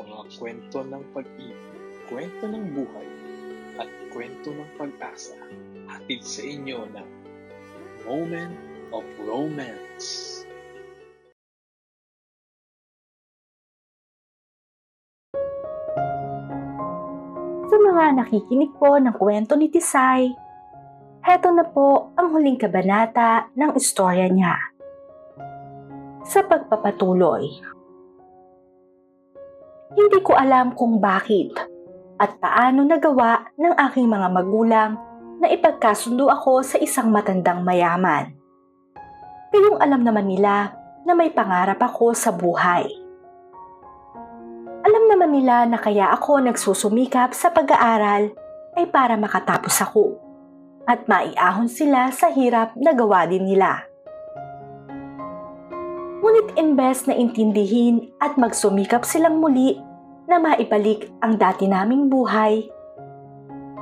mga kwento ng pag-ibig, kwento ng buhay, at kwento ng pag-asa hatid sa inyo ng Moment of Romance. Sa mga nakikinig po ng kwento ni Tisay, heto na po ang huling kabanata ng istorya niya. Sa pagpapatuloy. Hindi ko alam kung bakit at paano nagawa ng aking mga magulang na ipagkasundo ako sa isang matandang mayaman. Kayong alam naman nila na may pangarap ako sa buhay. Alam naman nila na kaya ako nagsusumikap sa pag-aaral ay para makatapos ako at maiahon sila sa hirap na gawa din nila. Ngunit imbes na intindihin at magsumikap silang muli na maibalik ang dati naming buhay,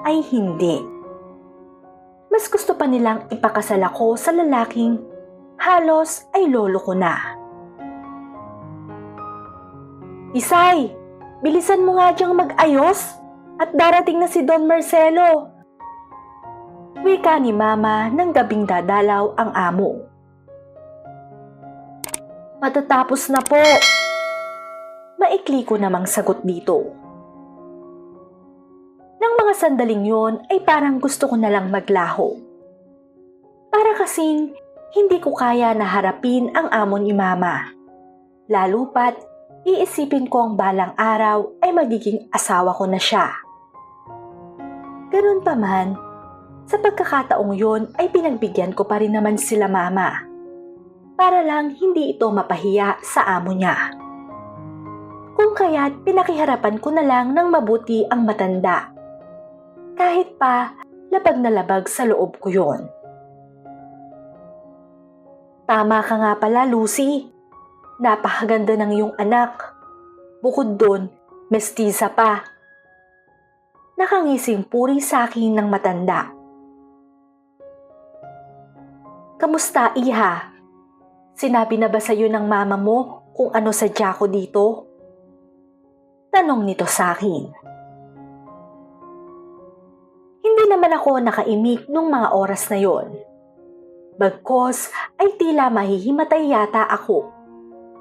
ay hindi. Mas gusto pa nilang ipakasal ako sa lalaking halos ay lolo ko na. Isay, bilisan mo nga diyang mag-ayos at darating na si Don Marcelo. Wika ni Mama nang gabing dadalaw ang amo. Matatapos na po. Maikli ko namang sagot dito. Nang mga sandaling yon ay parang gusto ko na lang maglaho. Para kasing hindi ko kaya na harapin ang amo ni Mama. Lalo pat iisipin ko ang balang araw ay magiging asawa ko na siya. Ganun pa man, sa pagkakataong yon ay pinagbigyan ko pa rin naman sila mama. Para lang hindi ito mapahiya sa amo niya. Kung kaya't pinakiharapan ko na lang ng mabuti ang matanda. Kahit pa labag na labag sa loob ko yon. Tama ka nga pala, Lucy. Napakaganda ng iyong anak. Bukod doon, mestiza pa. Nakangising puri sa akin ng matanda. Kamusta, iha? Sinabi na ba sa'yo ng mama mo kung ano sadya ko dito? Tanong nito sa akin. Hindi naman ako nakaimik nung mga oras na yon. Bagkos ay tila mahihimatay yata ako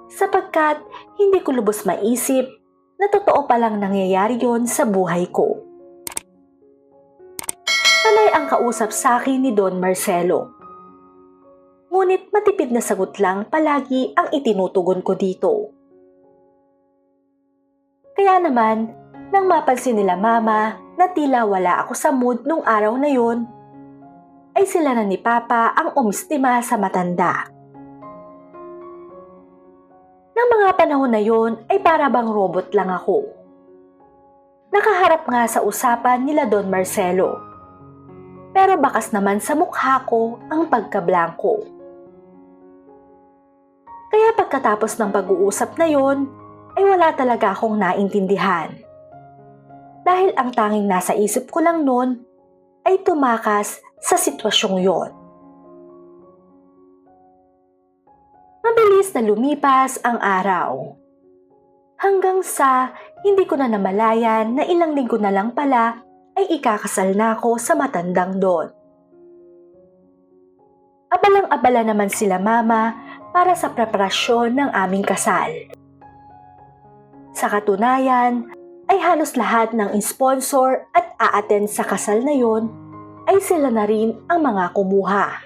sapagkat hindi ko lubos maisip na totoo palang nangyayari yon sa buhay ko. Panay ang kausap sa akin ni Don Marcelo. Ngunit matipid na sagot lang palagi ang itinutugon ko dito. Kaya naman, nang mapansin nila mama na tila wala ako sa mood nung araw na yon, ay sila na ni Papa ang umistima sa matanda. Nang mga panahon na yon ay para bang robot lang ako. Nakaharap nga sa usapan nila Don Marcelo. Pero bakas naman sa mukha ko ang pagkablangko. Kaya pagkatapos ng pag-uusap na yon, ay wala talaga akong naintindihan. Dahil ang tanging nasa isip ko lang noon ay tumakas sa sitwasyong yon. Mabilis na lumipas ang araw. Hanggang sa hindi ko na namalayan na ilang linggo na lang pala ay ikakasal na ako sa matandang doon. Abalang-abala naman sila mama para sa preparasyon ng aming kasal. Sa katunayan, ay halos lahat ng sponsor at aaten sa kasal na yon ay sila na rin ang mga kumuha.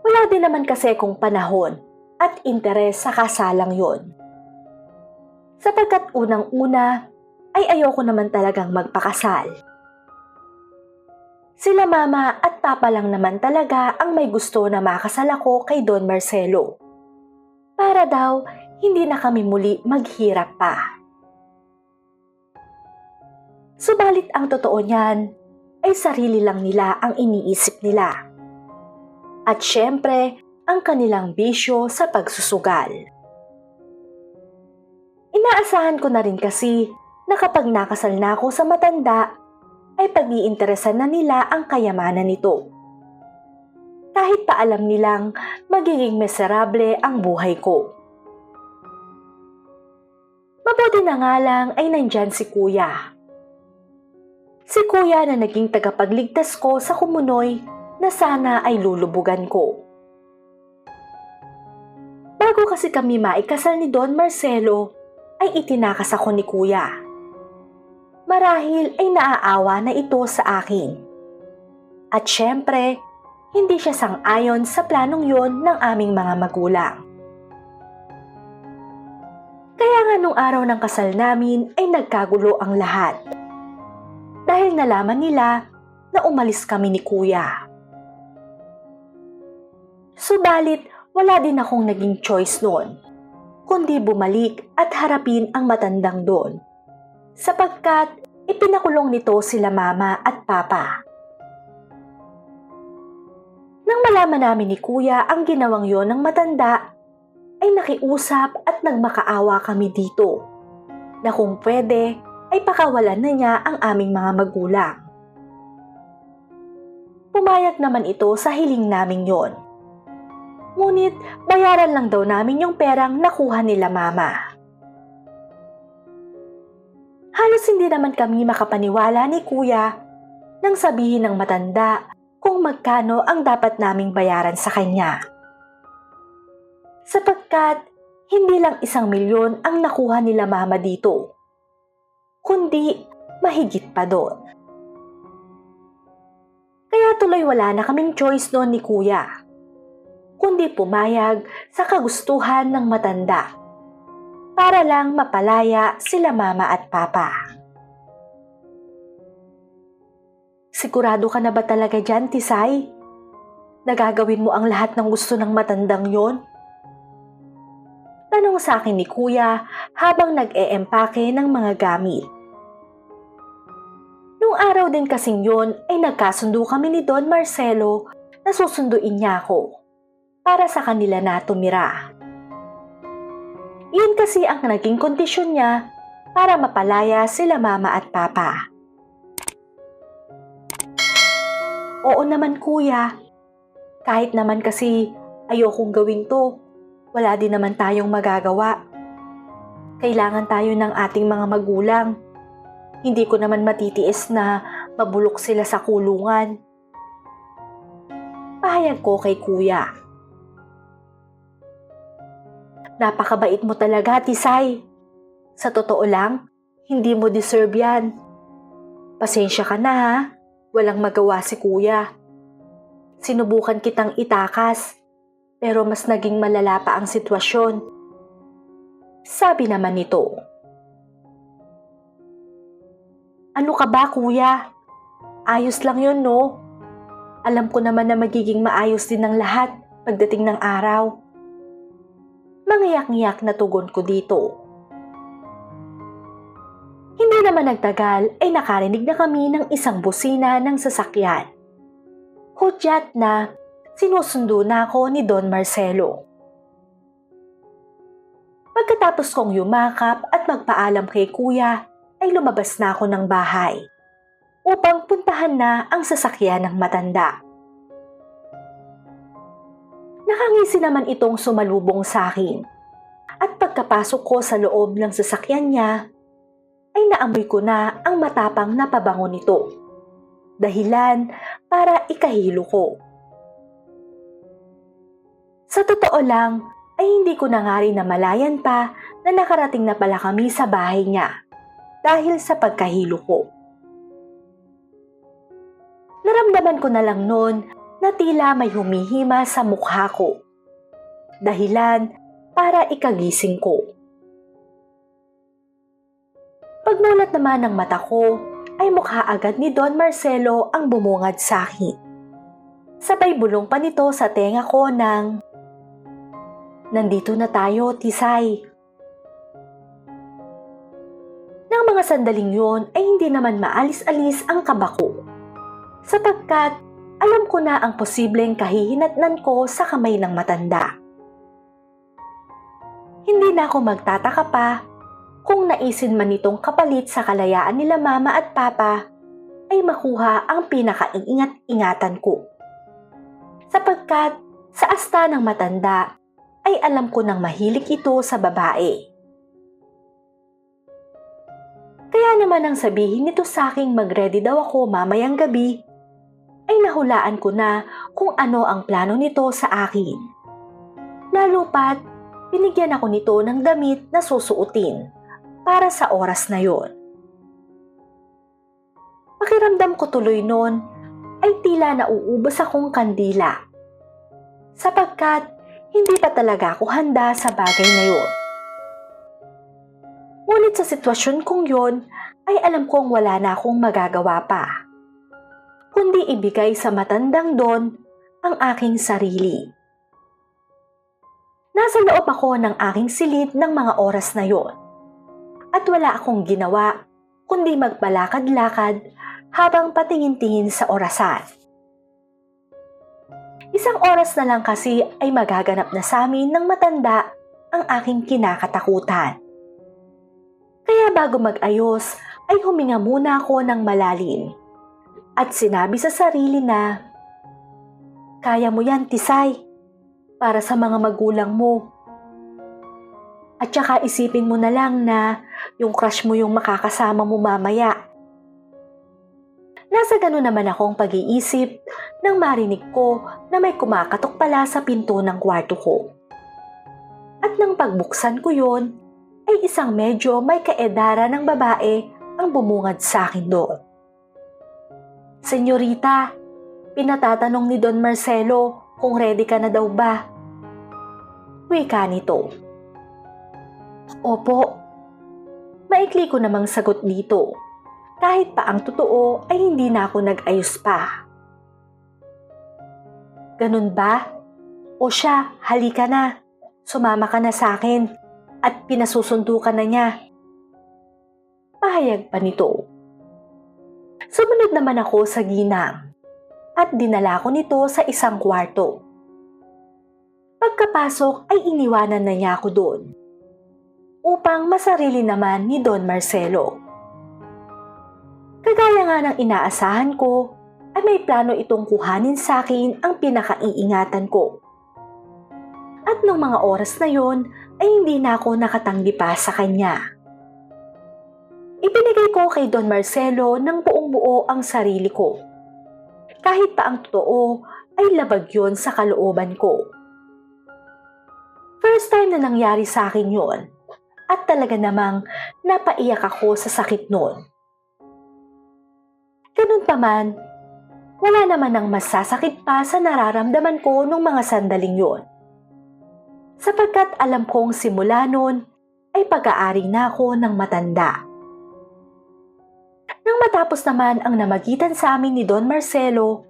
Wala din naman kasi kung panahon at interes sa kasalang yon. Sapagkat unang-una ay ayoko naman talagang magpakasal. Sila mama at papa lang naman talaga ang may gusto na makasal ako kay Don Marcelo. Para daw hindi na kami muli maghirap pa. Subalit ang totoo niyan ay sarili lang nila ang iniisip nila. At syempre, ang kanilang bisyo sa pagsusugal. Inaasahan ko na rin kasi na kapag nakasal na ako sa matanda, ay pag-iinteresan na nila ang kayamanan nito. Kahit pa alam nilang magiging miserable ang buhay ko. Mabuti na nga lang ay nandyan si kuya. Si kuya na naging tagapagligtas ko sa kumunoy na sana ay lulubugan ko. Bago kasi kami maikasal ni Don Marcelo, ay itinakas ako ni kuya. Marahil ay naaawa na ito sa akin. At syempre, hindi siya sang-ayon sa planong yon ng aming mga magulang. Kaya nga nung araw ng kasal namin ay nagkagulo ang lahat. Dahil nalaman nila na umalis kami ni kuya. Subalit, wala din akong naging choice noon, kundi bumalik at harapin ang matandang doon. Sapagkat ipinakulong nito sila mama at papa. Nang malaman namin ni kuya ang ginawang yon ng matanda, ay nakiusap at nagmakaawa kami dito na kung pwede ay pakawalan na niya ang aming mga magulang. Pumayag naman ito sa hiling namin yon. Ngunit bayaran lang daw namin yung perang nakuha nila mama. Halos hindi naman kami makapaniwala ni kuya nang sabihin ng matanda kung magkano ang dapat naming bayaran sa kanya. Sapagkat hindi lang isang milyon ang nakuha nila mama dito, kundi mahigit pa doon. Kaya tuloy wala na kaming choice noon ni kuya, kundi pumayag sa kagustuhan ng matanda para lang mapalaya sila mama at papa. Sigurado ka na ba talaga dyan, Tisay? Nagagawin mo ang lahat ng gusto ng matandang yon? Tanong sa akin ni Kuya habang nag-eempake ng mga gamit. Nung araw din kasing yon ay nagkasundo kami ni Don Marcelo na susunduin niya ako para sa kanila na tumira. Iyon kasi ang naging kondisyon niya para mapalaya sila mama at papa. Oo naman kuya. Kahit naman kasi ayokong gawin to, wala din naman tayong magagawa. Kailangan tayo ng ating mga magulang. Hindi ko naman matitiis na mabulok sila sa kulungan. Pahayag ko kay kuya. Napakabait mo talaga, Tisay. Sa totoo lang, hindi mo deserve yan. Pasensya ka na ha. Walang magawa si kuya. Sinubukan kitang itakas, pero mas naging malala pa ang sitwasyon. Sabi naman nito. Ano ka ba kuya? Ayos lang yon no? Alam ko naman na magiging maayos din ang lahat pagdating ng araw. Mangiyak-ngiyak na tugon ko dito. Hindi naman nagtagal ay nakarinig na kami ng isang busina ng sasakyan. Hudyat na sinusundo na ako ni Don Marcelo. Pagkatapos kong yumakap at magpaalam kay kuya, ay lumabas na ako ng bahay upang puntahan na ang sasakyan ng matanda. Nakangisi naman itong sumalubong sa akin at pagkapasok ko sa loob ng sasakyan niya, ay naamoy ko na ang matapang na pabango nito. Dahilan para ikahilo ko. Sa totoo lang, ay hindi ko na nga rin namalayan pa na nakarating na pala kami sa bahay niya dahil sa pagkahilo ko. Naramdaman ko na lang noon na tila may humihima sa mukha ko. Dahilan para ikagising ko. Pagmulat naman ng mata ko, ay mukha agad ni Don Marcelo ang bumungad sa akin. Sabay bulong pa nito sa tenga ko ng, Nandito na tayo, Tisay. Nang mga sandaling yon ay hindi naman maalis-alis ang kaba ko. Sapagkat alam ko na ang posibleng kahihinatnan ko sa kamay ng matanda. Hindi na ako magtataka pa kung naisin man itong kapalit sa kalayaan nila mama at papa ay makuha ang pinakaingat-ingatan ko. Sapagkat sa asta ng matanda ay alam ko nang mahilig ito sa babae. naman ang sabihin nito sa aking mag-ready daw ako mamayang gabi, ay nahulaan ko na kung ano ang plano nito sa akin. Lalo binigyan ako nito ng damit na susuotin para sa oras na yon. Pakiramdam ko tuloy noon ay tila nauubos akong kandila. Sapagkat hindi pa talaga ako handa sa bagay na yon. Ngunit sa sitwasyon kong yon ay alam kong wala na akong magagawa pa. Kundi ibigay sa matandang don ang aking sarili. Nasa loob ako ng aking silid ng mga oras na yon. At wala akong ginawa kundi magbalakad-lakad habang patingin-tingin sa orasan. Isang oras na lang kasi ay magaganap na sa amin ng matanda ang aking kinakatakutan. Kaya bago mag-ayos ay huminga muna ako ng malalim at sinabi sa sarili na, Kaya mo yan, Tisay, para sa mga magulang mo. At saka isipin mo na lang na yung crush mo yung makakasama mo mamaya. Nasa ganun naman akong pag-iisip nang marinig ko na may kumakatok pala sa pinto ng kwarto ko. At nang pagbuksan ko yon, ay isang medyo may kaedara ng babae ang bumungad sa akin doon. Senyorita, pinatatanong ni Don Marcelo kung ready ka na daw ba. Wika nito. Opo. Maikli ko namang sagot dito. Kahit pa ang totoo ay hindi na ako nag-ayos pa. Ganun ba? O siya, halika na. Sumama ka na sa akin at pinasusundo ka na niya. Pahayag pa nito. Sumunod naman ako sa ginang at dinala ko nito sa isang kwarto. Pagkapasok ay iniwanan na niya ako doon upang masarili naman ni Don Marcelo. Kagaya nga ng inaasahan ko, ay may plano itong kuhanin sa akin ang pinakaiingatan ko. At nung mga oras na yon ay hindi na ako nakatanggi pa sa kanya. Ibinigay ko kay Don Marcelo ng buong buo ang sarili ko. Kahit pa ang totoo ay labag yon sa kalooban ko. First time na nangyari sa akin yon at talaga namang napaiyak ako sa sakit noon. Ganun pa man, wala naman ang masasakit pa sa nararamdaman ko nung mga sandaling yon. Sapagkat alam kong simula noon ay pag-aari na ako ng matanda. Nang matapos naman ang namagitan sa amin ni Don Marcelo,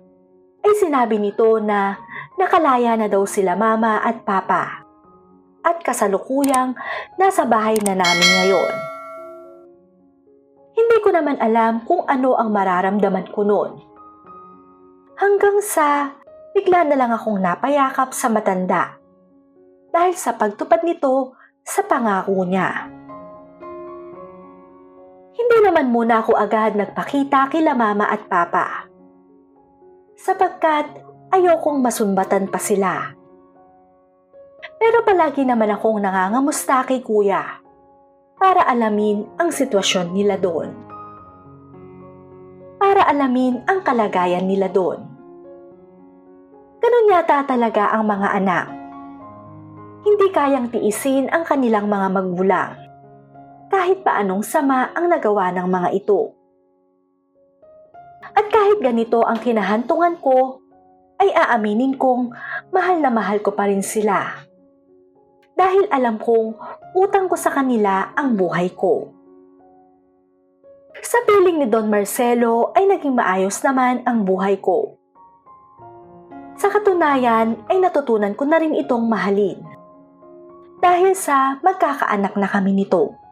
ay sinabi nito na nakalaya na daw sila mama at papa. At kasalukuyang nasa bahay na namin ngayon. Hindi ko naman alam kung ano ang mararamdaman ko noon. Hanggang sa bigla na lang akong napayakap sa matanda dahil sa pagtupad nito sa pangako niya. Naman muna ako agad nagpakita kila mama at papa. Sapagkat ayokong masumbatan pa sila. Pero palagi naman akong nangangamusta kay kuya para alamin ang sitwasyon nila doon. Para alamin ang kalagayan nila doon. Ganun yata talaga ang mga anak. Hindi kayang tiisin ang kanilang mga magulang kahit pa anong sama ang nagawa ng mga ito. At kahit ganito ang kinahantungan ko, ay aaminin kong mahal na mahal ko pa rin sila. Dahil alam kong utang ko sa kanila ang buhay ko. Sa piling ni Don Marcelo ay naging maayos naman ang buhay ko. Sa katunayan ay natutunan ko na rin itong mahalin. Dahil sa magkakaanak na kami nito.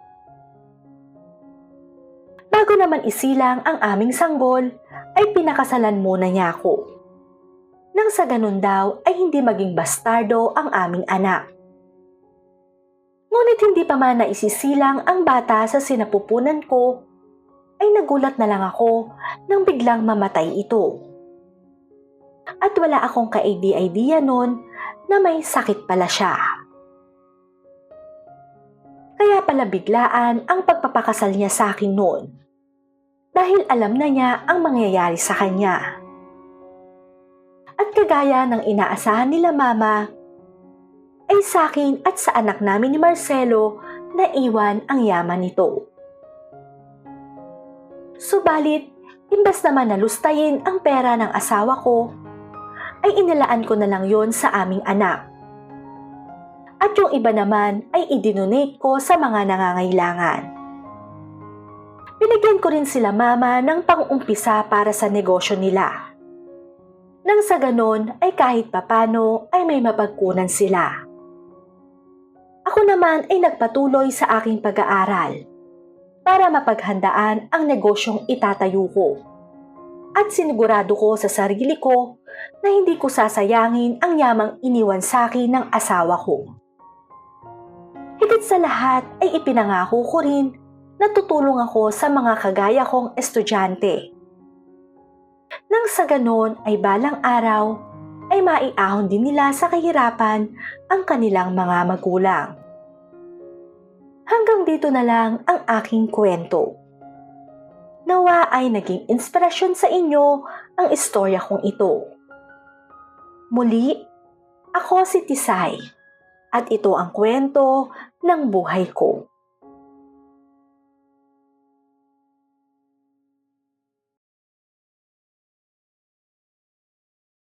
Bago naman isilang ang aming sanggol, ay pinakasalan muna niya ako. Nang sa ganun daw ay hindi maging bastardo ang aming anak. Ngunit hindi pa man naisisilang ang bata sa sinapupunan ko, ay nagulat na lang ako nang biglang mamatay ito. At wala akong ka-idea noon na may sakit pala siya. Kaya pala biglaan ang pagpapakasal niya sa akin noon dahil alam na niya ang mangyayari sa kanya. At kagaya ng inaasahan nila mama, ay sa akin at sa anak namin ni Marcelo na iwan ang yaman nito. Subalit, imbas naman na lustayin ang pera ng asawa ko, ay inilaan ko na lang yon sa aming anak. At yung iba naman ay idinonate ko sa mga nangangailangan. Binigyan ko rin sila mama ng pang-umpisa para sa negosyo nila. Nang sa ganon ay kahit papano ay may mapagkunan sila. Ako naman ay nagpatuloy sa aking pag-aaral para mapaghandaan ang negosyong itatayo ko. At sinigurado ko sa sarili ko na hindi ko sasayangin ang yamang iniwan sa akin ng asawa ko. Higit sa lahat ay ipinangako ko rin na tutulong ako sa mga kagaya kong estudyante. Nang sa ganon ay balang araw ay maiahon din nila sa kahirapan ang kanilang mga magulang. Hanggang dito na lang ang aking kwento. Nawa ay naging inspirasyon sa inyo ang istorya kong ito. Muli, ako si Tisay at ito ang kwento ng buhay ko.